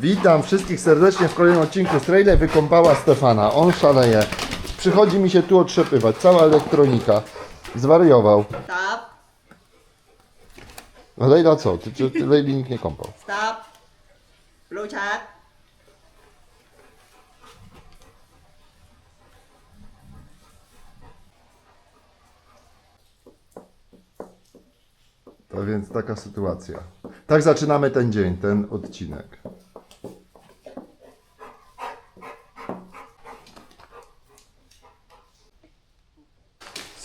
Witam wszystkich serdecznie w kolejnym odcinku Strejle wykąpała Stefana. On szaleje. Przychodzi mi się tu otrzepywać. Cała elektronika. Zwariował. Stop, A Lejla co? Ty, czy ty Lejli nikt nie kąpał? stop. Richard, To więc taka sytuacja. Tak zaczynamy ten dzień, ten odcinek.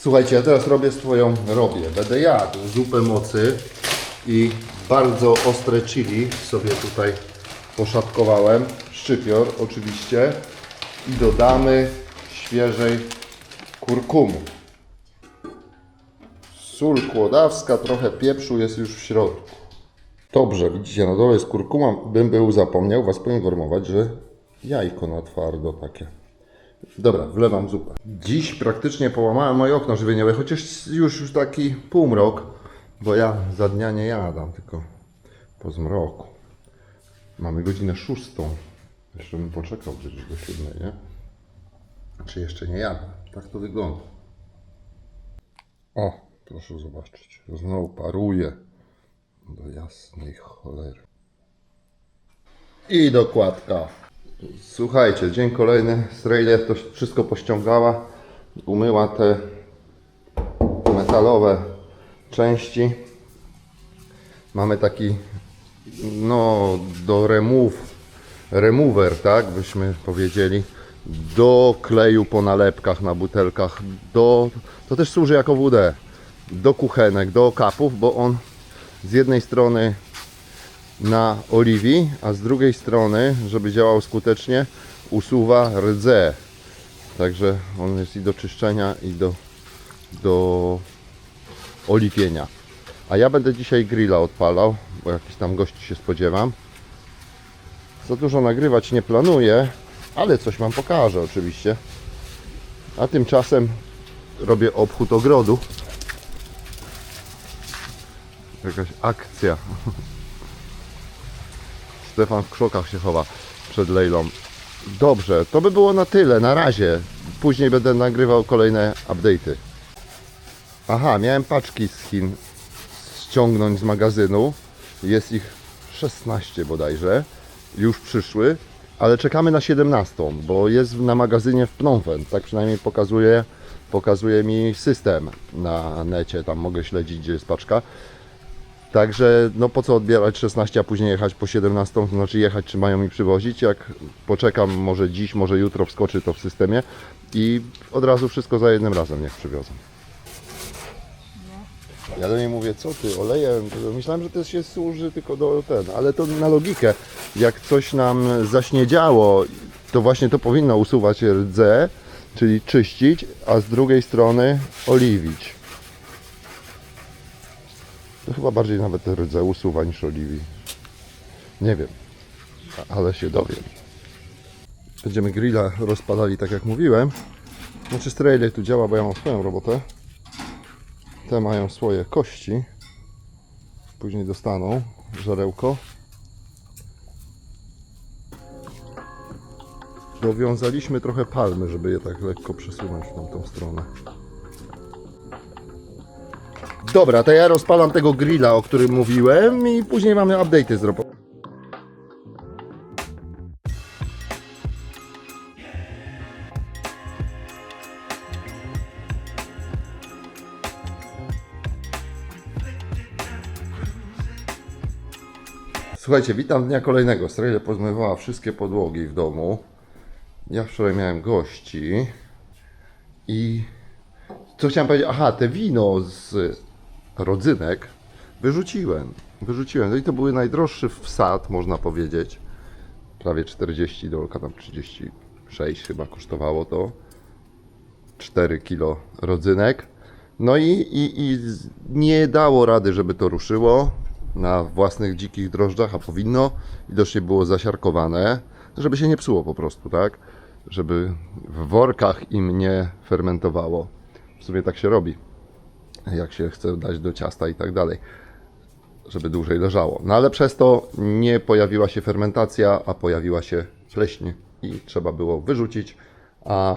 Słuchajcie, ja teraz robię swoją, robię, będę jadł zupę mocy i bardzo ostre chili sobie tutaj poszatkowałem, szczypior oczywiście i dodamy świeżej kurkumu. Sól kłodawska, trochę pieprzu jest już w środku. Dobrze, widzicie, na dole jest kurkuma. Bym był zapomniał Was poinformować, że jajko na twardo takie. Dobra, wlewam zupę. Dziś praktycznie połamałem moje okno żywieniowe, chociaż już, taki półmrok, bo ja za dnia nie jadam, tylko po zmroku. Mamy godzinę szóstą. Jeszcze bym poczekał przecież do siódmej, nie? Czy jeszcze nie jadę? Tak to wygląda. O, proszę zobaczyć. Znowu paruje. Do jasnej cholery. I dokładka. Słuchajcie, dzień kolejny. Strejle to wszystko pościągała. Umyła te metalowe części. Mamy taki, no, do remove, remover, tak byśmy powiedzieli, do kleju po nalepkach na butelkach, do, to też służy jako WD, do kuchenek, do kapów, bo on z jednej strony na oliwii, a z drugiej strony, żeby działał skutecznie, usuwa rdze. Także on jest i do czyszczenia, i do, do oliwienia. A ja będę dzisiaj grilla odpalał, bo jakiś tam gości się spodziewam. Za dużo nagrywać nie planuję, ale coś Wam pokażę oczywiście. A tymczasem robię obchód ogrodu. Jakaś akcja. Stefan w krzokach się chowa przed Lejlą. Dobrze, to by było na tyle, na razie. Później będę nagrywał kolejne update'y. Aha, miałem paczki z Chin ściągnąć z magazynu. Jest ich 16 bodajże. Już przyszły, ale czekamy na 17, bo jest na magazynie w Phnom Penh. Tak przynajmniej pokazuje, pokazuje mi system na necie. Tam mogę śledzić, gdzie jest paczka. Także no po co odbierać 16, a później jechać po 17, to znaczy jechać czy mają mi przywozić. Jak poczekam, może dziś, może jutro wskoczy to w systemie i od razu wszystko za jednym razem niech przywiozą. Ja do niej mówię, co ty, olejem? Myślałem, że to się służy tylko do ten, ale to na logikę. Jak coś nam zaśniedziało, to właśnie to powinno usuwać rdze, czyli czyścić, a z drugiej strony oliwić. To chyba bardziej nawet rdze usuwa niż oliwi. Nie wiem, ale się dowiem. Będziemy grilla rozpalali tak jak mówiłem. Znaczy strailer tu działa, bo ja mam swoją robotę. Te mają swoje kości. Później dostaną żarełko. Dowiązaliśmy trochę palmy, żeby je tak lekko przesunąć w tamtą stronę. Dobra, to ja rozpalam tego grilla, o którym mówiłem i później mamy update'y zrobione. Słuchajcie, witam dnia kolejnego. Strajle pozmywała wszystkie podłogi w domu. Ja wczoraj miałem gości i co chciałem powiedzieć? Aha, te wino z rodzynek wyrzuciłem. Wyrzuciłem. No i to były najdroższy wsad, można powiedzieć. Prawie 40 dolka, tam 36 chyba kosztowało to. 4 kilo rodzynek. No i, i, i nie dało rady, żeby to ruszyło na własnych dzikich drożdżach, a powinno. Widocznie było zasiarkowane, żeby się nie psuło po prostu, tak? Żeby w workach im nie fermentowało. W sumie tak się robi, jak się chce dać do ciasta i tak dalej. żeby dłużej leżało. No ale przez to nie pojawiła się fermentacja, a pojawiła się pleśń i trzeba było wyrzucić, a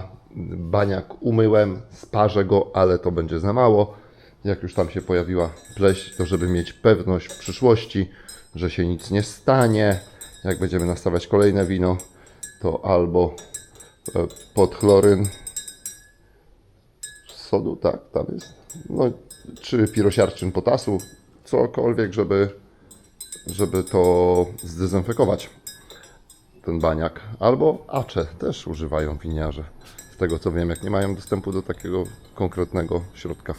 baniak umyłem, sparzę go, ale to będzie za mało. Jak już tam się pojawiła pleśń, to żeby mieć pewność w przyszłości, że się nic nie stanie, jak będziemy nastawiać kolejne wino, to albo e, pod chloryn sodu, tak, tam jest. No, czy pirosiarczyn potasu, cokolwiek, żeby, żeby to zdezynfekować, ten baniak. Albo acze też używają winiarze. Z tego co wiem, jak nie mają dostępu do takiego konkretnego środka.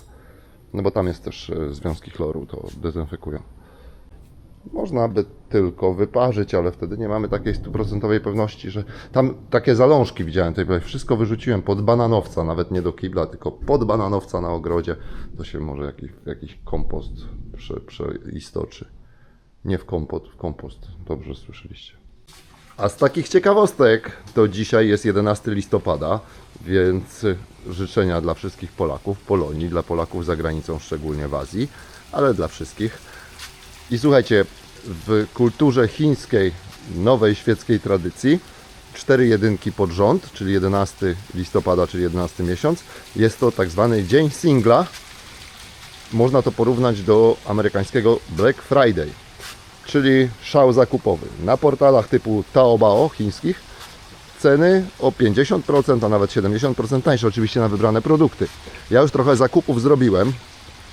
No bo tam jest też e, związki chloru, to dezynfekują. Można by tylko wyparzyć, ale wtedy nie mamy takiej stuprocentowej pewności, że tam takie zalążki widziałem, tutaj wszystko wyrzuciłem pod bananowca, nawet nie do kibla, tylko pod bananowca na ogrodzie, to się może jakiś, jakiś kompost prze, przeistoczy. Nie w kompot, w kompost, dobrze słyszeliście. A z takich ciekawostek to dzisiaj jest 11 listopada, więc życzenia dla wszystkich Polaków Polonii, dla Polaków za granicą, szczególnie w Azji, ale dla wszystkich. I słuchajcie, w kulturze chińskiej, nowej świeckiej tradycji, cztery jedynki pod rząd, czyli 11 listopada, czyli 11 miesiąc, jest to tak zwany dzień singla. Można to porównać do amerykańskiego Black Friday, czyli szał zakupowy. Na portalach typu Taobao chińskich ceny o 50%, a nawet 70% tańsze oczywiście na wybrane produkty. Ja już trochę zakupów zrobiłem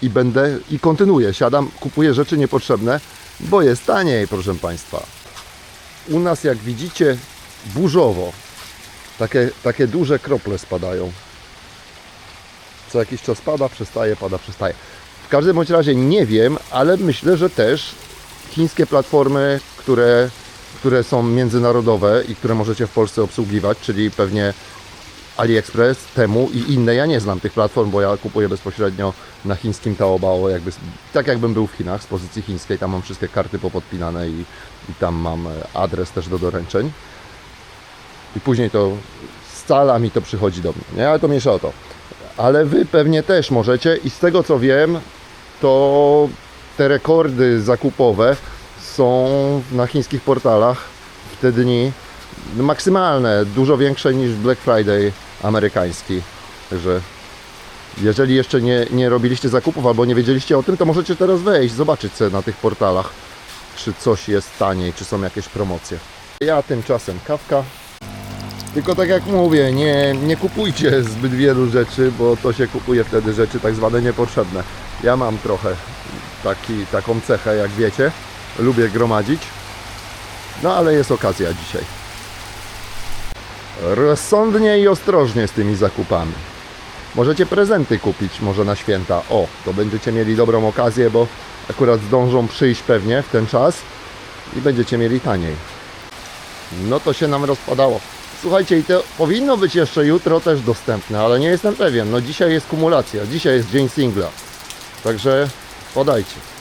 i będę i kontynuuję. Siadam, kupuję rzeczy niepotrzebne, bo jest taniej, proszę Państwa. U nas, jak widzicie, burzowo. Takie, takie duże krople spadają. Co jakiś czas pada, przestaje, pada, przestaje. W każdym bądź razie nie wiem, ale myślę, że też chińskie platformy, które, które są międzynarodowe i które możecie w Polsce obsługiwać, czyli pewnie AliExpress, Temu i inne. Ja nie znam tych platform, bo ja kupuję bezpośrednio na chińskim Taobao, jakby, tak jakbym był w Chinach z pozycji chińskiej. Tam mam wszystkie karty popodpinane i, i tam mam e, adres też do doręczeń. I później to scala mi to przychodzi do mnie, nie? Ale to mniejsza o to. Ale Wy pewnie też możecie i z tego co wiem, to te rekordy zakupowe są na chińskich portalach w te dni maksymalne, dużo większe niż Black Friday amerykański. Także jeżeli jeszcze nie, nie robiliście zakupów albo nie wiedzieliście o tym, to możecie teraz wejść, zobaczyć na tych portalach, czy coś jest taniej, czy są jakieś promocje. Ja tymczasem kawka. Tylko tak jak mówię, nie, nie kupujcie zbyt wielu rzeczy, bo to się kupuje wtedy rzeczy tak zwane niepotrzebne. Ja mam trochę taki, taką cechę, jak wiecie. Lubię gromadzić. No ale jest okazja dzisiaj. Rozsądnie i ostrożnie z tymi zakupami. Możecie prezenty kupić może na święta. O, to będziecie mieli dobrą okazję, bo akurat zdążą przyjść pewnie w ten czas i będziecie mieli taniej. No to się nam rozpadało. Słuchajcie, i to powinno być jeszcze jutro też dostępne, ale nie jestem pewien. No dzisiaj jest kumulacja, dzisiaj jest dzień singla. Także podajcie.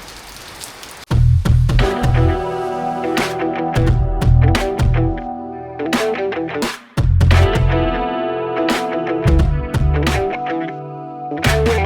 Thank.